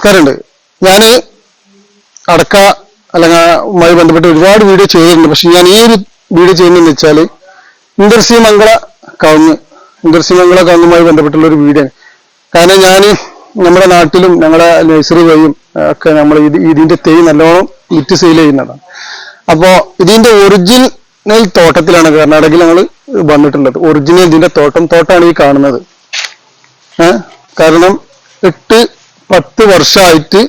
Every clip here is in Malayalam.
നമസ്കാരമുണ്ട് ഞാൻ അടക്ക അല്ലെങ്കിൽ മായി ബന്ധപ്പെട്ട് ഒരുപാട് വീഡിയോ ചെയ്തിട്ടുണ്ട്. പക്ഷെ ഞാൻ ഈ ഒരു വീഡിയോ ചെയ്യുന്നതെന്ന് വെച്ചാൽ ഇന്റർസി മംഗള കവുങ്ങ് ഇന്റർസി മംഗള കവുങ്ങുമായി ബന്ധപ്പെട്ടുള്ള ഒരു വീഡിയോ കാരണം ഞാൻ നമ്മുടെ നാട്ടിലും ഞങ്ങളെ നഴ്സറി വഴിയും ഒക്കെ നമ്മൾ ഇത് ഇതിന്റെ തൈ നല്ലോണം വിറ്റ് സെയിൽ ചെയ്യുന്നതാണ്. അപ്പോ ഇതിന്റെ ഒറിജിനൽ തോട്ടത്തിലാണ് കർണാടകയിൽ ഞങ്ങൾ വന്നിട്ടുള്ളത്. ഒറിജിനൽ ഇതിന്റെ തോട്ടം തോട്ടമാണ് ഈ കാണുന്നത്. കാരണം എട്ട് പത്ത് വർഷമായിട്ട്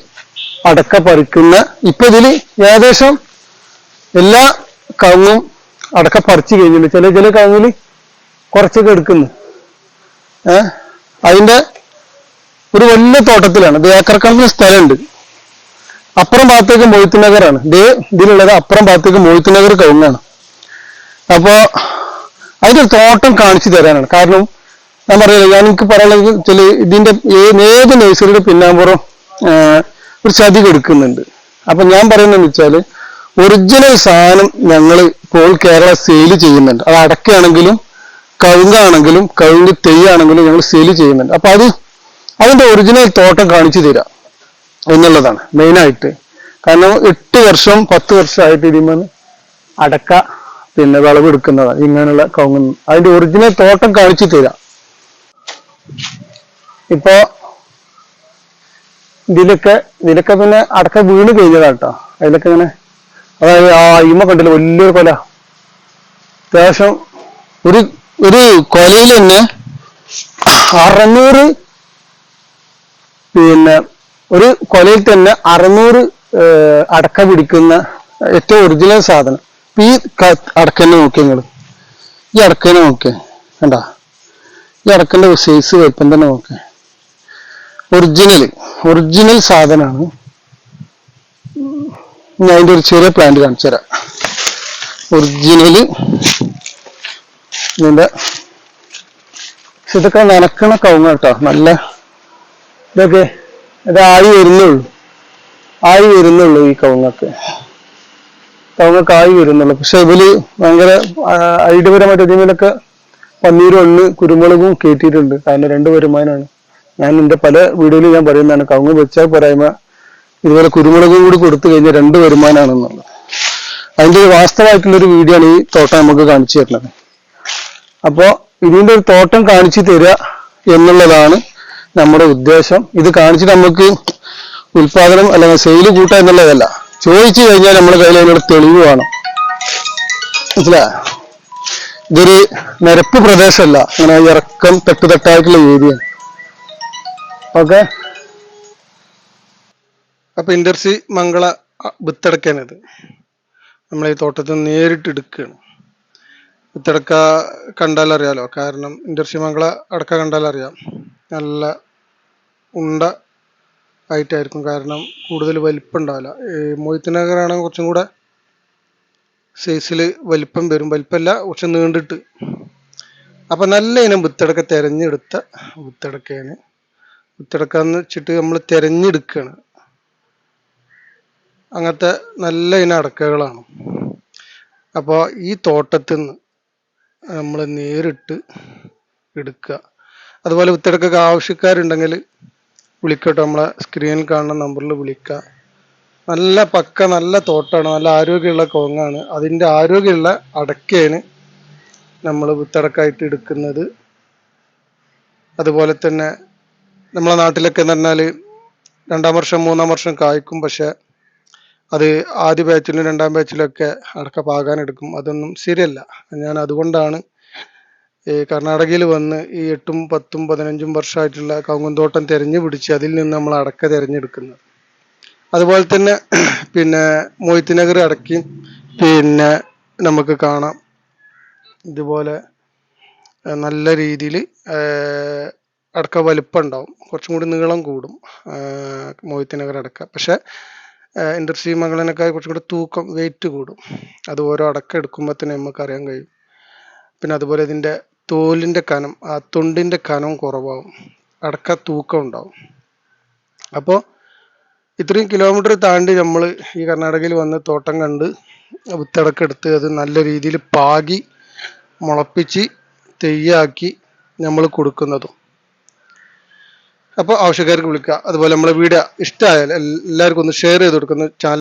അടക്ക പറിക്കുന്ന ഇപ്പൊ ഇതിൽ ഏകദേശം എല്ലാ കവുങ്ങും അടക്ക പറിച്ചു കഴിഞ്ഞിട്ടുണ്ട്. ചില ചില കവുങ്ങിൽ കുറച്ചൊക്കെ എടുക്കുന്നു. ഏ? അതിന്റെ ഒരു വലിയ തോട്ടത്തിലാണ്. ഇത് ഏക്കർ കണക്കിന് സ്ഥലമുണ്ട്. അപ്പുറം ഭാഗത്തേക്ക് മോഹിത്ത് നഗറാണ്. ഇതേ ഇതിലുള്ളത് അപ്പുറം ഭാഗത്തേക്ക് മോഹിത്ത് നഗർ കവുങ്ങാണ്. അപ്പോ അതിന്റെ തോട്ടം കാണിച്ചു തരാനാണ്. കാരണം ഞാൻ പറയില്ല ഞാൻ എനിക്ക് പറയാനുള്ളത് ചില ഇതിന്റെ ഏത് നഴ്സറിയുടെ പിന്നാമ്പുറം ഒരു ചതി കൊടുക്കുന്നുണ്ട്. അപ്പൊ ഞാൻ പറയുന്നത് വെച്ചാൽ ഒറിജിനൽ സാധനം ഞങ്ങൾ ഇപ്പോൾ കേരള സെയിൽ ചെയ്യുന്നുണ്ട്. അത് അടക്കയാണെങ്കിലും കവുങ്ങാണെങ്കിലും കവുങ്ങ് തെയ്യാണെങ്കിലും ഞങ്ങൾ സെയിൽ ചെയ്യുന്നുണ്ട്. അപ്പൊ അത് അതിന്റെ ഒറിജിനൽ തോട്ടം കാണിച്ചു തരാം എന്നുള്ളതാണ് മെയിനായിട്ട്. കാരണം എട്ട് വർഷം പത്ത് വർഷമായിട്ട് ഇതിമെന്ന് അടക്ക പിന്നെ വിളവെടുക്കുന്നതാണ് ഇങ്ങനെയുള്ള കവുങ്ങ്. അതിന്റെ ഒറിജിനൽ തോട്ടം കാണിച്ചു തരാം. ഇപ്പോ ഇതിലൊക്കെ ഇതിലൊക്കെ പിന്നെ അടക്ക വീണ് കഴിഞ്ഞതാട്ടോ. അതിലൊക്കെ ഇങ്ങനെ അതായത് ആ ഇമ കണ്ടില്ല വലിയൊരു കൊല. അത്യാവശ്യം ഒരു ഒരു കൊലയിൽ തന്നെ അറുന്നൂറ് പിന്നെ ഒരു കൊലയിൽ തന്നെ അറുന്നൂറ് അടക്ക പിടിക്കുന്ന ഏറ്റവും ഒറിജിനൽ സാധനം. ഈ അടക്കന്നെ നോക്കിയ നിങ്ങൾ. ഈ അടക്കനെ നോക്കിയേ. കണ്ടാ? ഈ അടക്കന്റെ സൈസ് വലിപ്പം തന്നെ നോക്കേ ഒറിജിനൽ ഒറിജിനൽ സാധനമാണ് ഞാൻ അതിന്റെ ഒരു ചെറിയ പ്ലാന്റ് കാണിച്ചു തരാം. ഒറിജിനൽ ഇതിന്റെ ഇതൊക്കെ നനക്കണ കവുങ്ങ കേട്ടോ. നല്ല ഇതൊക്കെ ഇത് ആയി വരുന്നുള്ളൂ ആയി വരുന്നുള്ളൂ ഈ കവുങ്ങൊക്കെ. കവുങ്ങൊക്കെ ആയി വരുന്നുള്ളൂ പക്ഷെ ഇതിൽ ഭയങ്കര ഐഡിയപരമായിട്ട് ഇതിലൊക്കെ പന്നീരും ഒന്ന് കുരുമുളകും കയറ്റിയിട്ടുണ്ട് കാരണം രണ്ട് വരുമാനമാണ് ഞാൻ എന്റെ പല വീഡിയോയിലും ഞാൻ പറയുന്നതാണ് കവുങ്ങ് വെച്ചാൽ പോരായ്മ ഇതുപോലെ കുരുമുളകും കൂടി കൊടുത്തു കഴിഞ്ഞാൽ രണ്ട് വരുമാനമാണെന്നുള്ളത് അതിന്റെ ഒരു വാസ്തവമായിട്ടുള്ള ഒരു വീഡിയോ ആണ് ഈ തോട്ടം നമുക്ക് കാണിച്ചു തരുന്നത്. അപ്പോ ഇതിന്റെ ഒരു തോട്ടം കാണിച്ചു തരിക എന്നുള്ളതാണ് നമ്മുടെ ഉദ്ദേശം. ഇത് കാണിച്ചിട്ട് നമുക്ക് ഉൽപാദനം അല്ലെങ്കിൽ സെയിൽ കൂട്ടുക എന്നുള്ളതല്ല. ചോദിച്ചു കഴിഞ്ഞാൽ നമ്മുടെ കയ്യിൽ അതിനുള്ള തെളിവ് വേണം. മനസ്സിലാ ഇതൊരു നിരപ്പ് പ്രദേശമല്ല അങ്ങനെ ഇറക്കം തട്ടുതട്ടായിട്ടുള്ള ഏരിയ ഓക്കെ. അപ്പൊ ഇന്റർസി മംഗള വിത്തടക്കാനത് നമ്മൾ ഈ തോട്ടത്തിൽ നിന്ന് നേരിട്ട് എടുക്കുകയാണ് വിത്തടക്ക കണ്ടാൽ അറിയാലോ കാരണം ഇന്റർസി മംഗള അടക്ക കണ്ടാൽ അറിയാം നല്ല ഉണ്ട ആയിട്ടായിരിക്കും. കാരണം കൂടുതൽ വലിപ്പം ഉണ്ടാവില്ല മൊയ്ത്തുനഗറാണെങ്കിൽ കുറച്ചും കൂടെ സൈസിൽ വലിപ്പം വരും. വലിപ്പമല്ല കുറച്ച് നീണ്ടിട്ട്. അപ്പം നല്ല ഇനം വിത്തടക്ക തിരഞ്ഞെടുത്ത വിത്തടക്കയാണ്. വിത്തടക്ക എന്ന് വെച്ചിട്ട് നമ്മൾ തെരഞ്ഞെടുക്കുകയാണ് അങ്ങനത്തെ നല്ല ഇനം അടക്കകളാണ്. അപ്പോൾ ഈ തോട്ടത്തിൽ നിന്ന് നമ്മൾ നേരിട്ട് എടുക്കുക. അതുപോലെ വിത്തടക്കൊക്കെ ആവശ്യക്കാരുണ്ടെങ്കിൽ വിളിക്കട്ടെ. നമ്മളെ സ്ക്രീനിൽ കാണുന്ന നമ്പറിൽ വിളിക്കുക. നല്ല പക്ക നല്ല തോട്ടാണ്. നല്ല ആരോഗ്യമുള്ള കോങ്ങാണ്. അതിന്റെ ആരോഗ്യമുള്ള അടക്കയാണ് നമ്മൾ വിത്തടക്കായിട്ട് എടുക്കുന്നത്. അതുപോലെ തന്നെ നമ്മളെ നാട്ടിലൊക്കെ എന്ന് പറഞ്ഞാൽ രണ്ടാം വർഷം മൂന്നാം വർഷം കായ്ക്കും പക്ഷെ അത് ആദ്യ ബാച്ചിലും രണ്ടാം ബാച്ചിലൊക്കെ അടക്ക പാകാൻ എടുക്കും. അതൊന്നും ശരിയല്ല. ഞാൻ അതുകൊണ്ടാണ് കർണാടകയിൽ വന്ന് ഈ എട്ടും പത്തും പതിനഞ്ചും വർഷമായിട്ടുള്ള കൗങ്കുന്തോട്ടം തിരഞ്ഞു പിടിച്ച് അതിൽ നിന്ന് നമ്മൾ അടക്ക തിരഞ്ഞെടുക്കുന്നത്. അതുപോലെ തന്നെ പിന്നെ മൊയ്ത്തുനഗർ അടക്കി പിന്നെ നമുക്ക് കാണാം. ഇതുപോലെ നല്ല രീതിയിൽ അടക്ക വലിപ്പം ഉണ്ടാവും കുറച്ചും കൂടി നീളം കൂടും മൊയ്ത്തുനഗർ അടക്ക. പക്ഷെ ഇൻഡസ്ട്രി മംഗളനൊക്കെ കുറച്ചും കൂടി തൂക്കം വെയിറ്റ് കൂടും. അത് ഓരോ അടക്ക എടുക്കുമ്പോൾ തന്നെ നമുക്ക് അറിയാൻ കഴിയും. പിന്നെ അതുപോലെ ഇതിന്റെ തോലിന്റെ കനം ആ തൊണ്ടിന്റെ കനം കുറവാകും അടക്ക തൂക്കം ഉണ്ടാവും. അപ്പോൾ ഇത്രയും കിലോമീറ്റർ താണ്ടി നമ്മൾ ഈ കർണാടകയിൽ വന്ന് തോട്ടം കണ്ട് വിത്തടക്കം എടുത്ത് അത് നല്ല രീതിയിൽ പാകി മുളപ്പിച്ച് തെയ്യാക്കി നമ്മൾ കൊടുക്കുന്നതും. അപ്പോൾ ആവശ്യക്കാർക്ക് വിളിക്കുക. അതുപോലെ നമ്മുടെ വീഡിയോ ഇഷ്ടമായാൽ എല്ലാവർക്കും ഒന്ന് ഷെയർ ചെയ്ത് കൊടുക്കുന്ന ചാനൽ